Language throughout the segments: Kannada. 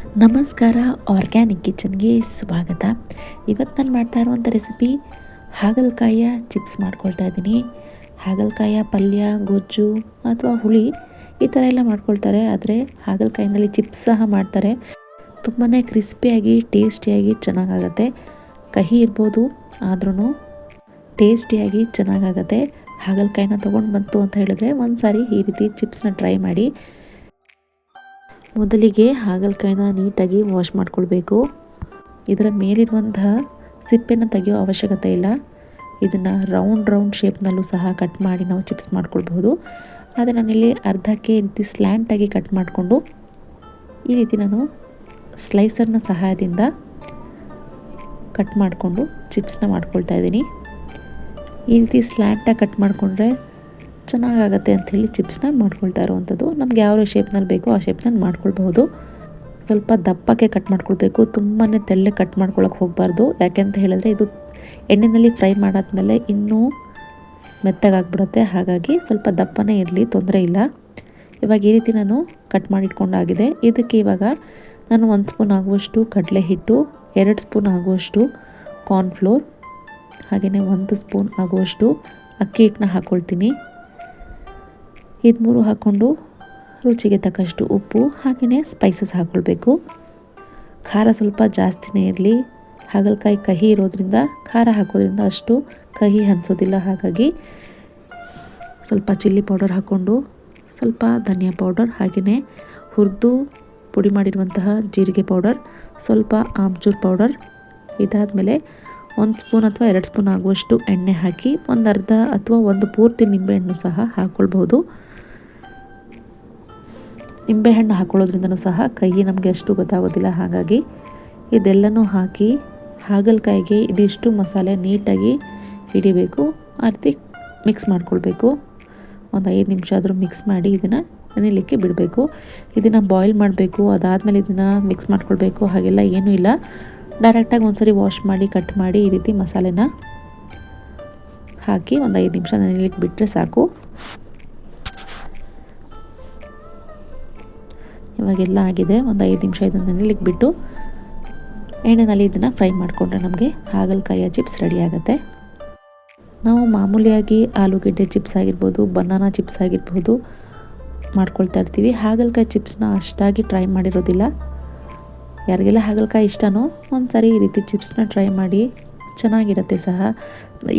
ನಮಸ್ಕಾರ, ಆರ್ಗ್ಯಾನಿಕ್ ಕಿಚನ್ಗೆ ಸ್ವಾಗತ. ಇವತ್ತು ನಾನು ಮಾಡ್ತಾ ಇರುವಂಥ ರೆಸಿಪಿ ಹಾಗಲಕಾಯಿಯ ಚಿಪ್ಸ್ ಮಾಡ್ಕೊಳ್ತಾ ಇದ್ದೀನಿ. ಹಾಗಲಕಾಯಿಯ ಪಲ್ಯ, ಗೊಜ್ಜು ಅಥವಾ ಹುಳಿ ಈ ಥರ ಎಲ್ಲ ಮಾಡ್ಕೊಳ್ತಾರೆ, ಆದರೆ ಹಾಗಲಕಾಯಿನಲ್ಲಿ ಚಿಪ್ಸ್ ಸಹ ಮಾಡ್ತಾರೆ. ತುಂಬಾ ಕ್ರಿಸ್ಪಿಯಾಗಿ, ಟೇಸ್ಟಿಯಾಗಿ ಚೆನ್ನಾಗಾಗತ್ತೆ. ಕಹಿ ಇರ್ಬೋದು ಆದ್ರೂ ಟೇಸ್ಟಿಯಾಗಿ ಚೆನ್ನಾಗಾಗತ್ತೆ. ಹಾಗಲಕಾಯಿನ ತೊಗೊಂಡು ಬಂತು ಅಂತ ಹೇಳಿದ್ರೆ ಒಂದು ಸಾರಿ ಈ ರೀತಿ ಚಿಪ್ಸ್ನ ಟ್ರೈ ಮಾಡಿ. ಮೊದಲಿಗೆ ಹಾಗಲಕಾಯಿನ ನೀಟಾಗಿ ವಾಶ್ ಮಾಡ್ಕೊಳ್ಬೇಕು. ಇದರ ಮೇಲಿರುವಂತಹ ಸಿಪ್ಪೆನ ತೆಗೆಯೋ ಅವಶ್ಯಕತೆ ಇಲ್ಲ. ಇದನ್ನು ರೌಂಡ್ ರೌಂಡ್ ಶೇಪ್ನಲ್ಲೂ ಸಹ ಕಟ್ ಮಾಡಿ ನಾವು ಚಿಪ್ಸ್ ಮಾಡ್ಕೊಳ್ಬಹುದು. ಆದರೆ ನಾನಿಲ್ಲಿ ಅರ್ಧಕ್ಕೆ ಈ ರೀತಿ ಸ್ಲ್ಯಾಂಟಾಗಿ ಕಟ್ ಮಾಡಿಕೊಂಡು ಈ ರೀತಿ ನಾನು ಸ್ಲೈಸರ್ನ ಸಹಾಯದಿಂದ ಕಟ್ ಮಾಡಿಕೊಂಡು ಚಿಪ್ಸ್ನ ಮಾಡ್ಕೊಳ್ತಾ ಇದ್ದೀನಿ. ಈ ರೀತಿ ಸ್ಲ್ಯಾಂಟಾಗಿ ಕಟ್ ಮಾಡಿಕೊಂಡ್ರೆ ಚೆನ್ನಾಗಾಗತ್ತೆ ಅಂಥೇಳಿ ಚಿಪ್ಸ್ನ ಮಾಡ್ಕೊಳ್ತಾ ಇರುವಂಥದ್ದು. ನಮ್ಗೆ ಯಾವ ಶೇಪ್ನಲ್ಲಿ ಬೇಕೋ ಆ ಶೇಪ್ನಲ್ಲಿ ಮಾಡ್ಕೊಳ್ಬಹುದು. ಸ್ವಲ್ಪ ದಪ್ಪಕ್ಕೆ ಕಟ್ ಮಾಡ್ಕೊಳ್ಬೇಕು. ತುಂಬಾ ತೆಳ್ಳೆ ಕಟ್ ಮಾಡ್ಕೊಳಕ್ಕೆ ಹೋಗಬಾರ್ದು. ಯಾಕೆಂತ ಹೇಳಿದ್ರೆ ಇದು ಎಣ್ಣೆಯಲ್ಲಿ ಫ್ರೈ ಮಾಡಾದ್ಮೇಲೆ ಇನ್ನೂ ಮೆತ್ತಗಾಗ್ಬಿಡುತ್ತೆ ಹಾಗಾಗಿ ಸ್ವಲ್ಪ ದಪ್ಪನೇ ಇರಲಿ, ತೊಂದರೆ ಇಲ್ಲ. ಇವಾಗ ಈ ರೀತಿ ನಾನು ಕಟ್ ಮಾಡಿಟ್ಕೊಂಡಾಗಿದೆ. ಇದಕ್ಕೆ ಇವಾಗ ನಾನು ಒಂದು ಸ್ಪೂನ್ ಆಗುವಷ್ಟು ಕಡಲೆ ಹಿಟ್ಟು ಎರಡು ಸ್ಪೂನ್ ಆಗುವಷ್ಟು ಕಾರ್ನ್ಫ್ಲೋರ್ ಹಾಗೆಯೇ ಒಂದು ಸ್ಪೂನ್ ಆಗುವಷ್ಟು ಅಕ್ಕಿ ಹಿಟ್ಟನ್ನ ಹಾಕ್ಕೊಳ್ತೀನಿ ಇದು ಮೂರು ಹಾಕ್ಕೊಂಡು ರುಚಿಗೆ ತಕ್ಕಷ್ಟು ಉಪ್ಪು, ಹಾಗೆಯೇ ಸ್ಪೈಸಸ್ ಹಾಕ್ಕೊಳ್ಬೇಕು ಖಾರ ಸ್ವಲ್ಪ ಜಾಸ್ತಿನೇ ಇರಲಿ. ಹಾಗಲಕಾಯಿ ಕಹಿ ಇರೋದ್ರಿಂದ, ಖಾರ ಹಾಕೋದ್ರಿಂದ ಅಷ್ಟು ಕಹಿ ಅನಿಸೋದಿಲ್ಲ. ಹಾಗಾಗಿ ಸ್ವಲ್ಪ ಚಿಲ್ಲಿ ಪೌಡರ್ ಹಾಕ್ಕೊಂಡು, ಸ್ವಲ್ಪ ಧನಿಯಾ ಪೌಡರ್ ಹಾಗೆಯೇ ಹುರಿದು ಪುಡಿ ಮಾಡಿರುವಂತಹ ಜೀರಿಗೆ ಪೌಡರ್ ಸ್ವಲ್ಪ ಆಮ್ಚೂರ್ ಪೌಡರ್ ಇದಾದಮೇಲೆ ಒಂದು ಸ್ಪೂನ್ ಅಥವಾ ಎರಡು ಸ್ಪೂನ್ ಆಗುವಷ್ಟು ಎಣ್ಣೆ ಹಾಕಿ ಒಂದು ಅರ್ಧ ಅಥವಾ ಒಂದು ಪೂರ್ತಿ ನಿಂಬೆಹಣ್ಣು ಸಹ ಹಾಕ್ಕೊಳ್ಬೋದು ನಿಂಬೆಹಣ್ಣು ಹಾಕ್ಕೊಳ್ಳೋದ್ರಿಂದನೂ ಸಹ ಕೈ ನಮಗೆ ಅಷ್ಟು ಗೊತ್ತಾಗೋದಿಲ್ಲ. ಹಾಗಾಗಿ ಇದೆಲ್ಲನೂ ಹಾಕಿ ಹಾಗಲಕಾಯಿಗೆ ಇದಿಷ್ಟು ಮಸಾಲೆ ನೀಟಾಗಿ ಹಿಡಿಬೇಕು. ಆ ಮಿಕ್ಸ್ ಮಾಡ್ಕೊಳ್ಬೇಕು. ಒಂದು ಐದು ನಿಮಿಷ ಆದರೂ ಮಿಕ್ಸ್ ಮಾಡಿ ಇದನ್ನು ನೆನೆಯಲಿಕ್ಕೆ ಬಿಡಬೇಕು. ಇದನ್ನು ಬಾಯ್ಲ್ ಮಾಡಬೇಕು. ಅದಾದಮೇಲೆ ಇದನ್ನು ಮಿಕ್ಸ್ ಮಾಡ್ಕೊಳ್ಬೇಕು. ಹಾಗೆಲ್ಲ ಏನೂ ಇಲ್ಲ. ಡೈರೆಕ್ಟಾಗಿ ಒಂದ್ಸರಿ ವಾಶ್ ಮಾಡಿ, ಕಟ್ ಮಾಡಿ ಈ ರೀತಿ ಮಸಾಲೆನ ಹಾಕಿ ಒಂದು ಐದು ನಿಮಿಷ ನೆನೆಯಲಿಕ್ಕೆ ಬಿಟ್ಟರೆ ಸಾಕು. ಇವಾಗೆಲ್ಲ ಆಗಿದೆ. ಒಂದು ಐದು ನಿಮಿಷ ಇದನ್ನು ನೆನಲಿಕ್ಕೆ ಬಿಟ್ಟು ಎಣ್ಣೆನಲ್ಲಿ ಇದನ್ನು ಫ್ರೈ ಮಾಡಿಕೊಂಡ್ರೆ ನಮಗೆ ಹಾಗಲಕಾಯಿಯ ಚಿಪ್ಸ್ ರೆಡಿ ಆಗುತ್ತೆ. ನಾವು ಮಾಮೂಲಿಯಾಗಿ ಆಲೂಗಡ್ಡೆ ಚಿಪ್ಸ್ ಆಗಿರ್ಬೋದು, ಬನಾನಾ ಚಿಪ್ಸ್ ಆಗಿರ್ಬೋದು ಮಾಡ್ಕೊಳ್ತಾ ಇರ್ತೀವಿ. ಹಾಗಲಕಾಯಿ ಚಿಪ್ಸ್ನ ಅಷ್ಟಾಗಿ ಟ್ರೈ ಮಾಡಿರೋದಿಲ್ಲ. ಯಾರಿಗೆಲ್ಲ ಹಾಗಲಕಾಯಿ ಇಷ್ಟನೋ ಒಂದು ಸಾರಿ ಈ ರೀತಿ ಚಿಪ್ಸ್ನ ಟ್ರೈ ಮಾಡಿ ಚೆನ್ನಾಗಿರುತ್ತೆ ಸಹ.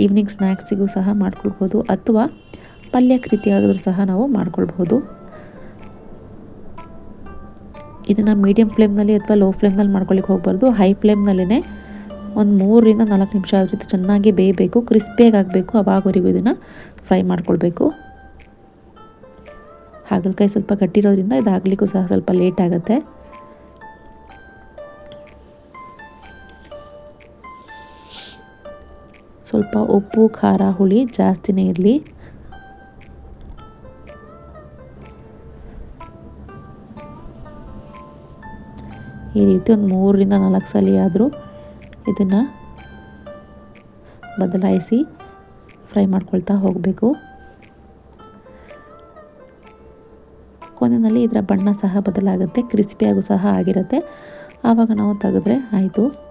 ಈವ್ನಿಂಗ್ ಸ್ನ್ಯಾಕ್ಸಿಗೂ ಸಹ ಮಾಡ್ಕೊಳ್ಬೋದು ಅಥವಾ ಪಲ್ಯಕ್ಕೆ ರೀತಿಯಾದರೂ ಸಹ ನಾವು ಮಾಡ್ಕೊಳ್ಬೋದು ಇದನ್ನು ಮೀಡಿಯಮ್ ಫ್ಲೇಮ್ನಲ್ಲಿ ಅಥವಾ ಲೋ ಫ್ಲೇಮ್ನಲ್ಲಿ ಮಾಡ್ಕೊಳ್ಳಿಕ್ಕೆ ಹೋಗಬಾರ್ದು. ಹೈ ಫ್ಲೇಮ್ನಲ್ಲೇ ಒಂದು ಮೂರರಿಂದ ನಾಲ್ಕು ನಿಮಿಷ ಆದ್ರೂ ಚೆನ್ನಾಗಿ ಬೇಯಬೇಕು ಕ್ರಿಸ್ಪಿಯಾಗಿ ಆಗಬೇಕು. ಅವಾಗವರೆಗೂ ಇದನ್ನು ಫ್ರೈ ಮಾಡ್ಕೊಳ್ಬೇಕು. ಹಾಗಲಕಾಯಿ ಸ್ವಲ್ಪ ಗಟ್ಟಿರೋದ್ರಿಂದ ಇದಾಗಲಿಕ್ಕೂ ಸಹ ಸ್ವಲ್ಪ ಲೇಟ್ ಆಗುತ್ತೆ. ಸ್ವಲ್ಪ ಉಪ್ಪು, ಖಾರ, ಹುಳಿ ಜಾಸ್ತಿನೇ ಇರಲಿ. ಈ ರೀತಿ ಒಂದು ಮೂರರಿಂದ ನಾಲ್ಕು ಸಲ ಆದರೂ ಇದನ್ನು ಬದಲಾಯಿಸಿ ಫ್ರೈ ಮಾಡ್ಕೊಳ್ತಾ ಹೋಗಬೇಕು. ಕೊನೆಯಲ್ಲಿ ಇದರ ಬಣ್ಣ ಸಹ ಬದಲಾಗುತ್ತೆ ಕ್ರಿಸ್ಪಿಯಾಗೂ ಸಹ ಆಗಿರುತ್ತೆ. ಆವಾಗ ನಾವು ತೆಗೆದ್ರೆ ಆಯಿತು.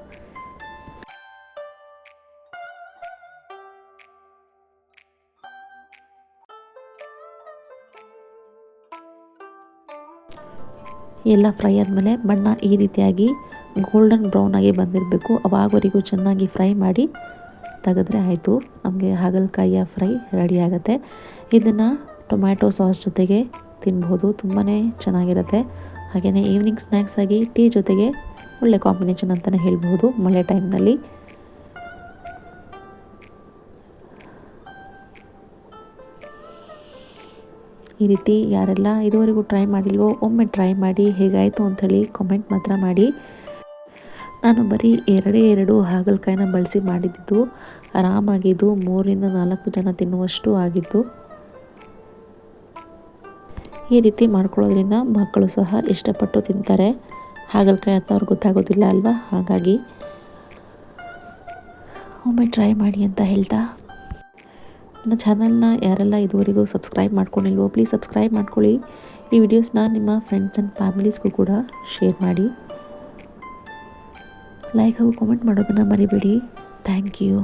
ಎಲ್ಲ ಫ್ರೈ ಆದಮೇಲೆ ಬಣ್ಣ ಈ ರೀತಿಯಾಗಿ ಗೋಲ್ಡನ್ ಬ್ರೌನ್ ಆಗಿ ಬಂದಿರಬೇಕು. ಅವಾಗವರೆಗೂ ಚೆನ್ನಾಗಿ ಫ್ರೈ ಮಾಡಿ ತೆಗೆದ್ರೆ ಆಯಿತು. ನಮಗೆ ಹಾಗಲಕಾಯಿಯ ಫ್ರೈ ರೆಡಿ ಆಗುತ್ತೆ. ಇದನ್ನು ಟೊಮ್ಯಾಟೊ ಸಾಸ್ ಜೊತೆಗೆ ತಿನ್ಬೋದು ತುಂಬಾ ಚೆನ್ನಾಗಿರುತ್ತೆ. ಹಾಗೆಯೇ ಈವ್ನಿಂಗ್ ಸ್ನ್ಯಾಕ್ಸ್ ಆಗಿ ಟೀ ಜೊತೆಗೆ ಒಳ್ಳೆ ಕಾಂಬಿನೇಷನ್ ಅಂತಲೇ ಹೇಳ್ಬೋದು ಮಳೆ ಟೈಮ್ನಲ್ಲಿ ಈ ರೀತಿ ಯಾರೆಲ್ಲ ಇದುವರೆಗೂ ಟ್ರೈ ಮಾಡಿಲ್ವೋ, ಒಮ್ಮೆ ಟ್ರೈ ಮಾಡಿ ಹೇಗಾಯಿತು ಅಂಥೇಳಿ ಕಾಮೆಂಟ್ ಮಾತ್ರ ಮಾಡಿ. ನಾನು ಬರೀ ಎರಡೇ ಎರಡು ಹಾಗಲಕಾಯಿನ ಬಳಸಿ ಮಾಡಿದ್ದು, ಆರಾಮಾಗಿದ್ದು ಮೂರಿಂದ ನಾಲ್ಕು ಜನ ತಿನ್ನುವಷ್ಟು ಆಗಿದ್ದು. ಈ ರೀತಿ ಮಾಡ್ಕೊಳ್ಳೋದ್ರಿಂದ ಮಕ್ಕಳು ಸಹ ಇಷ್ಟಪಟ್ಟು ತಿಂತಾರೆ. ಹಾಗಲಕಾಯಿ ಅಂತ ಅವ್ರಿಗೆ ಗೊತ್ತಾಗೋದಿಲ್ಲ ಅಲ್ವಾ? ಹಾಗಾಗಿ ಒಮ್ಮೆ ಟ್ರೈ ಮಾಡಿ ಅಂತ ಹೇಳ್ತಾ ನನ್ನ ಚಾನಲ್ನ ಯಾರೆಲ್ಲ ಇದುವರೆಗೂ ಸಬ್ಸ್ಕ್ರೈಬ್ ಮಾಡ್ಕೊಂಡಿಲ್ವೋ ಪ್ಲೀಸ್ ಸಬ್ಸ್ಕ್ರೈಬ್ ಮಾಡ್ಕೊಳ್ಳಿ. ಈ ವಿಡಿಯೋಸ್ನ ನಿಮ್ಮ ಫ್ರೆಂಡ್ಸ್ ಆ್ಯಂಡ್ ಫ್ಯಾಮಿಲೀಸ್ಗೂ ಕೂಡ ಶೇರ್ ಮಾಡಿ. ಲೈಕ್ ಹಾಗೂ ಕಾಮೆಂಟ್ ಮಾಡೋದನ್ನು ಮರಿಬೇಡಿ. Thank you